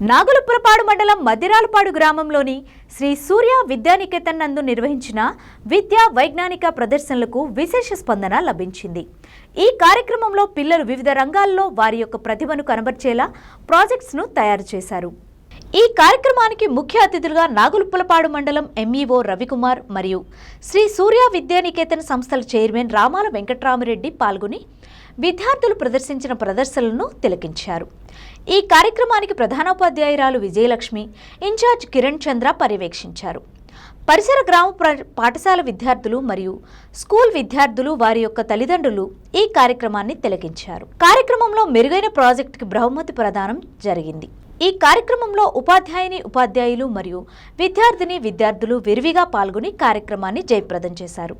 నాగులుప్రపాడు మండలం మదిరాలపాడు గ్రామంలోని శ్రీ సూర్య విద్యానికేతన్ నందు నిర్వహించిన విద్యా వైజ్ఞానిక ప్రదర్శనలకు విశేష స్పందన లభించింది. ఈ కార్యక్రమంలో పిల్లలు వివిధ రంగాల్లో వారి యొక్క ప్రతిభను కనబర్చేలా ప్రాజెక్ట్స్ను తయారు చేశారు. ఈ కార్యక్రమానికి ముఖ్య అతిథులుగా నాగులుప్పలపాడు మండలం ఎంఈఓ రవికుమార్ మరియు శ్రీ సూర్య విద్యానికేతన్ సంస్థల చైర్మన్ రామాల వెంకట్రామరెడ్డి పాల్గొని విద్యార్థులు ప్రదర్శించిన ప్రదర్శనలను తిలకించారు. ఈ కార్యక్రమానికి ప్రధానోపాధ్యాయురాలు విజయలక్ష్మి ఇన్ఛార్జ్ కిరణ్ చంద్ర పర్యవేక్షించారు. పరిసర గ్రామ పాఠశాల విద్యార్థులు మరియు స్కూల్ విద్యార్థులు వారి యొక్క తల్లిదండ్రులు ఈ కార్యక్రమాన్ని తిలకించారు. కార్యక్రమంలో మెరుగైన ప్రాజెక్టుకి బహుమతి ప్రదానం జరిగింది. ఈ కార్యక్రమంలో ఉపాధ్యాయుని ఉపాధ్యాయులు మరియు విద్యార్థిని విద్యార్థులు విరివిగా పాల్గొని కార్యక్రమాన్ని జయప్రదం చేశారు.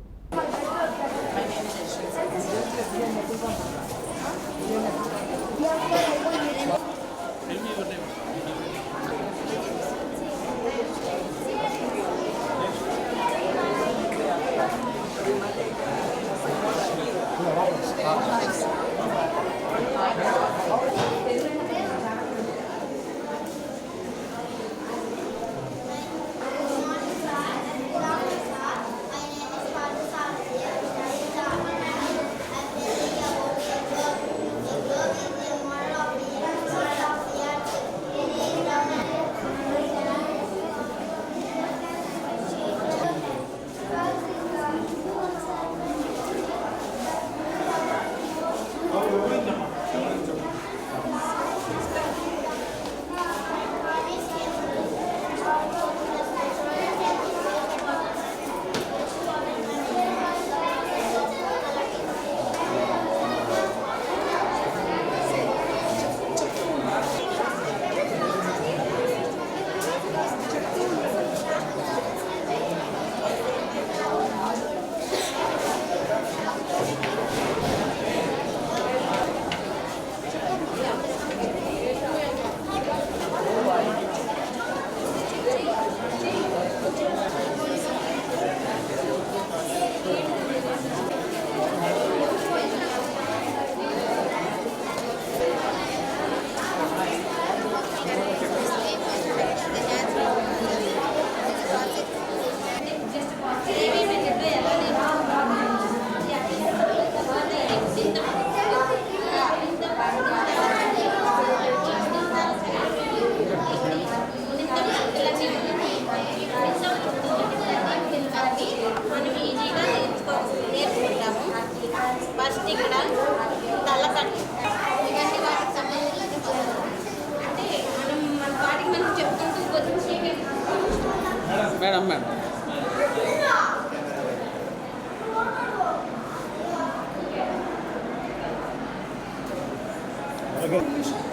けど。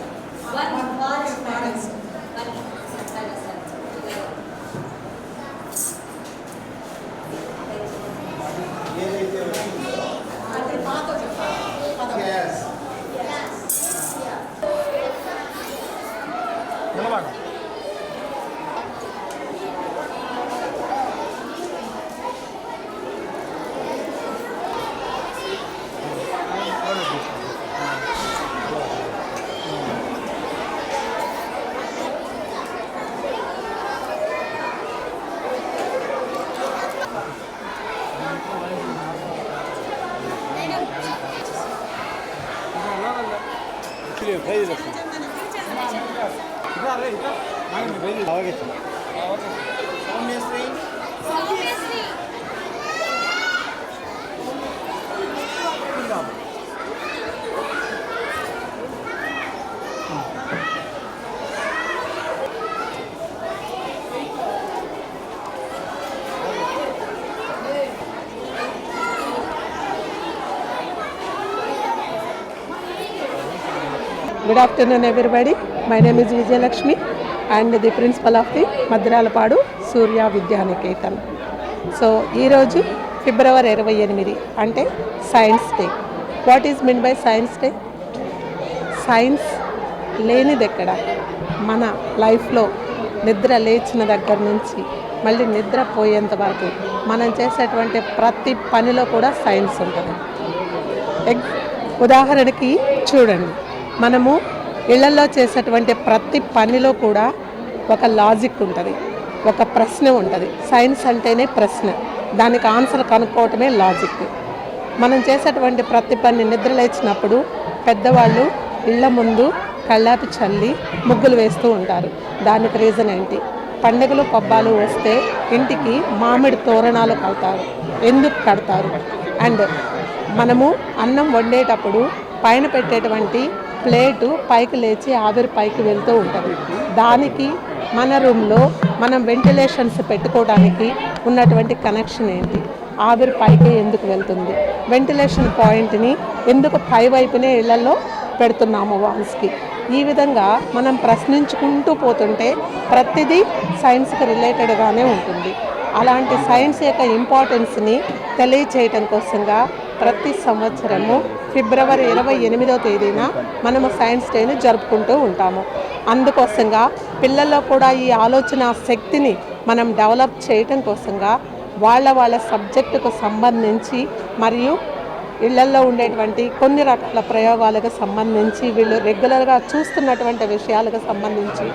Good afternoon, everybody. My name is Vijay Lakshmi and the principal of the Madralapadu Surya Vidyaniketan so ఈరోజు ఫిబ్రవరి ఇరవై ఎనిమిది అంటే science day what is mean by science day science లేనిది ఎక్కడ మన లైఫ్లో నిద్ర లేచిన దగ్గర నుంచి మళ్ళీ నిద్ర పోయేంత వరకు మనం చేసేటువంటి ప్రతి పనిలో కూడా సైన్స్ ఉంటుంది. ఎగ్ ఉదాహరణకి చూడండి. మనము ఇళ్ళలో చేసేటువంటి ప్రతి పనిలో కూడా ఒక లాజిక్ ఉంటుంది ఒక ప్రశ్న ఉంటుంది. సైన్స్ అంటేనే ప్రశ్న. దానికి ఆన్సర్ కనుక్కోవటమే లాజిక్. మనం చేసేటువంటి ప్రతి పని నిద్ర లేచినప్పుడు పెద్దవాళ్ళు ఇళ్ళ ముందు కళ్ళాపి చల్లి ముగ్గులు వేస్తూ ఉంటారు. దానికి రీజన్ ఏంటి? పండుగలు పబ్బాలు వస్తే ఇంటికి మామిడి తోరణాలు కడతారు. ఎందుకు కడతారు? అండ్ మనము అన్నం వండేటప్పుడు పైన పెట్టేటువంటి ప్లేటు పైకి లేచి ఆవిరి పైకి వెళ్తూ ఉంటుంది. దానికి మన రూమ్లో మనం వెంటిలేషన్స్ పెట్టుకోవడానికి ఉన్నటువంటి కనెక్షన్ ఏంటి? ఆవిరి పైకి ఎందుకు వెళ్తుంది? వెంటిలేషన్ పాయింట్ని ఎందుకు పై వైపునే ఇళ్ళలో పెడుతున్నాము వాల్స్కి? ఈ విధంగా మనం ప్రశ్నించుకుంటూ పోతుంటే ప్రతిదీ సైన్స్కి రిలేటెడ్గానే ఉంటుంది. అలాంటి సైన్స్ యొక్క ఇంపార్టెన్స్ని తెలియచేయటం కోసంగా ప్రతి సంవత్సరము ఫిబ్రవరి ఇరవై ఎనిమిదో తేదీన మనము సైన్స్ డేని జరుపుకుంటూ ఉంటాము. అందుకోసంగా పిల్లల్లో కూడా ఈ ఆలోచన శక్తిని మనం డెవలప్ చేయటం కోసంగా వాళ్ళ వాళ్ళ సబ్జెక్టుకు సంబంధించి మరియు ఇళ్ళల్లో ఉండేటువంటి కొన్ని రకాల ప్రయోగాలకు సంబంధించి వీళ్ళు రెగ్యులర్గా చూస్తున్నటువంటి విషయాలకు సంబంధించి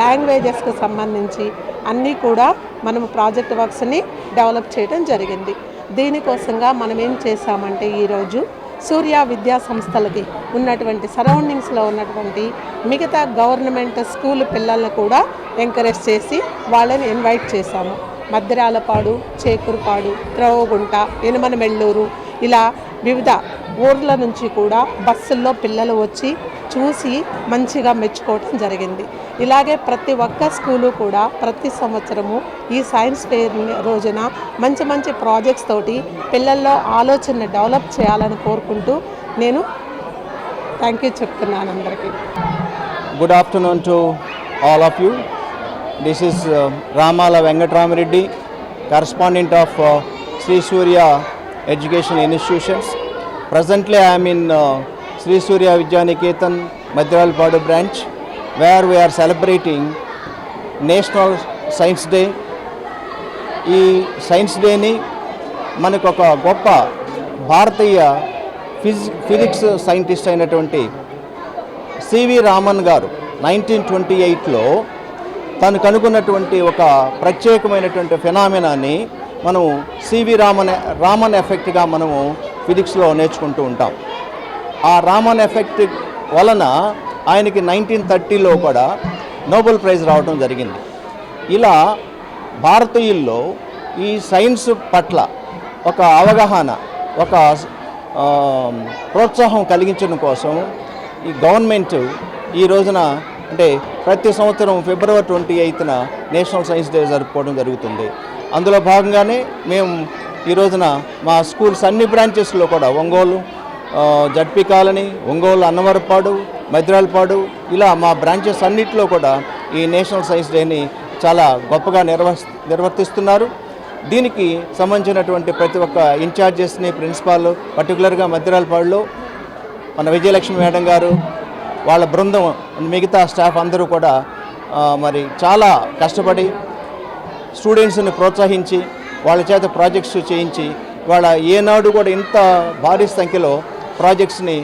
లాంగ్వేజెస్కు సంబంధించి అన్నీ కూడా మనము ప్రాజెక్ట్ వర్క్స్ని డెవలప్ చేయడం జరిగింది. దీనికోసంగా మనం ఏం చేశామంటే ఈరోజు సూర్య విద్యా సంస్థలకి ఉన్నటువంటి సరౌండింగ్స్లో ఉన్నటువంటి మిగతా గవర్నమెంట్ స్కూల్ పిల్లల్ని కూడా ఎంకరేజ్ చేసి వాళ్ళని ఇన్వైట్ చేశాము. మద్దిరాలపాడు చేకూరుపాడు త్రవగుంట యనమనమెళ్ళూరు ఇలా వివిధ ఊర్ల నుంచి కూడా బస్సుల్లో పిల్లలు వచ్చి చూసి మంచిగా మెచ్చుకోవటం జరిగింది. ఇలాగే ప్రతి ఒక్క స్కూలు కూడా ప్రతి సంవత్సరము ఈ సైన్స్ ఫెయిర్ రోజున మంచి మంచి ప్రాజెక్ట్స్ తోటి పిల్లల్లో ఆలోచనని డెవలప్ చేయాలని కోరుకుంటూ నేను థ్యాంక్ యూ చెప్తున్నాను అందరికీ. Good afternoon to all of you this is Ramala Venkataramareddy correspondent of Shri Surya education institutions presently I mean Sri Surya Vidyaniketan Madralpadu branch, where we are celebrating National science day ఈ science డేని మనకు ఒక గొప్ప భారతీయ ఫిజి physics scientist అయినటువంటి CV Raman గారు nineteen twenty ఎయిట్లో తను కనుగొన్నటువంటి ఒక ప్రత్యేకమైనటువంటి ఫినామినాన్ని మనము సివి రామన్ రామన్ ఎఫెక్ట్గా మనము ఫిజిక్స్లో నేర్చుకుంటూ ఉంటాం. ఆ రామన్ ఎఫెక్ట్ వలన ఆయనకి నైన్టీన్ థర్టీలో కూడా నోబెల్ ప్రైజ్ రావడం జరిగింది. ఇలా భారతీయుల్లో ఈ సైన్స్ పట్ల ఒక అవగాహన ఒక ప్రోత్సాహం కలిగించడం కోసం ఈ గవర్నమెంట్ ఈ రోజున అంటే ప్రతి సంవత్సరం ఫిబ్రవరి ట్వంటీ ఎయిత్న నేషనల్ సైన్స్ డే జరుపుకోవడం జరుగుతుంది. అందులో భాగంగానే మేము ఈ రోజున మా స్కూల్స్ అన్ని బ్రాంచెస్లో కూడా ఒంగోలు జడ్పీ కాలనీ ఒంగోలు అన్నవరపాడు మద్రాలపాడు ఇలా మా బ్రాంచెస్ అన్నిటిలో కూడా ఈ నేషనల్ సైన్స్ డేని చాలా గొప్పగా నిర్వ నిర్వర్తిస్తున్నారు. దీనికి సంబంధించినటువంటి ప్రతి ఒక్క ఇన్ఛార్జెస్ని ప్రిన్సిపాల్ పర్టికులర్గా మద్రాలపాడులో మన విజయలక్ష్మి మేడం గారు వాళ్ళ బృందం మిగతా స్టాఫ్ అందరూ కూడా మరి చాలా కష్టపడి స్టూడెంట్స్ని ప్రోత్సహించి వాళ్ళ చేత ప్రాజెక్ట్స్ చేయించి వాళ్ళ ఏనాడు కూడా ఇంత భారీ సంఖ్యలో ప్రాజెక్ట్స్ని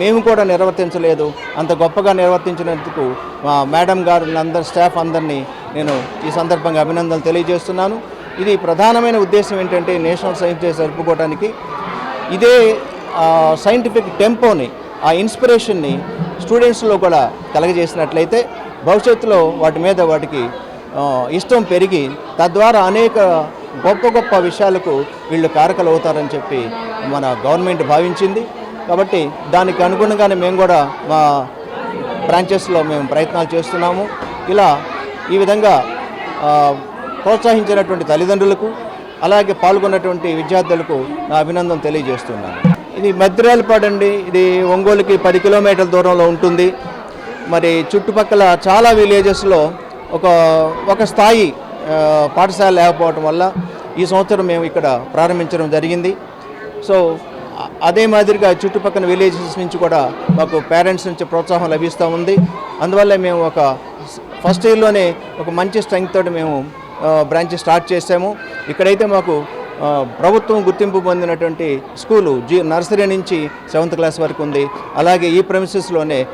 మేము కూడా నిర్వర్తించలేదు. అంత గొప్పగా నిర్వర్తించినందుకు మా మేడం గారు అందరి స్టాఫ్ అందరినీ నేను ఈ సందర్భంగా అభినందనలు తెలియజేస్తున్నాను. ఇది ప్రధానమైన ఉద్దేశం ఏంటంటే నేషనల్ సైన్స్ డే జరుపుకోవడానికి ఇదే సైంటిఫిక్ టెంపోని ఆ ఇన్స్పిరేషన్ని స్టూడెంట్స్లో కూడా కలగజేసినట్లయితే భవిష్యత్తులో వాటి మీద వాటికి ఇష్టం పెరిగి తద్వారా అనేక గొప్ప గొప్ప విషయాలకు వీళ్ళు కారకలు అవుతారని చెప్పి మన గవర్నమెంట్ భావించింది. కాబట్టి దానికి అనుగుణంగానే మేము కూడా మా బ్రాంచెస్లో మేము ప్రయత్నాలు చేస్తున్నాము. ఇలా ఈ విధంగా ప్రోత్సహించినటువంటి తల్లిదండ్రులకు అలాగే పాల్గొన్నటువంటి విద్యార్థులకు నా అభినందన తెలియజేస్తున్నాను. ఇది మద్రాలపాడు అండి ఇది ఒంగోలుకి పది కిలోమీటర్ల దూరంలో ఉంటుంది. మరి చుట్టుపక్కల చాలా విలేజెస్లో ఒక ఒక స్థాయి పాఠశాల లేకపోవటం వల్ల ఈ సంవత్సరం మేము ఇక్కడ ప్రారంభించడం జరిగింది. సో అదే మాదిరిగా చుట్టుపక్కల విలేజెస్ నుంచి కూడా మాకు పేరెంట్స్ నుంచి ప్రోత్సాహం లభిస్తూ ఉంది. అందువల్ల మేము ఒక ఫస్ట్ ఇయర్లోనే ఒక మంచి స్ట్రెంగ్త్ తోటి మేము బ్రాంచ్ స్టార్ట్ చేసాము ఇక్కడైతే మాకు ప్రభుత్వం గుర్తింపు పొందినటువంటి స్కూలు జీ నర్సరీ నుంచి సెవెంత్ క్లాస్ వరకు ఉంది. అలాగే ఈ ప్రెమిసెస్లోనే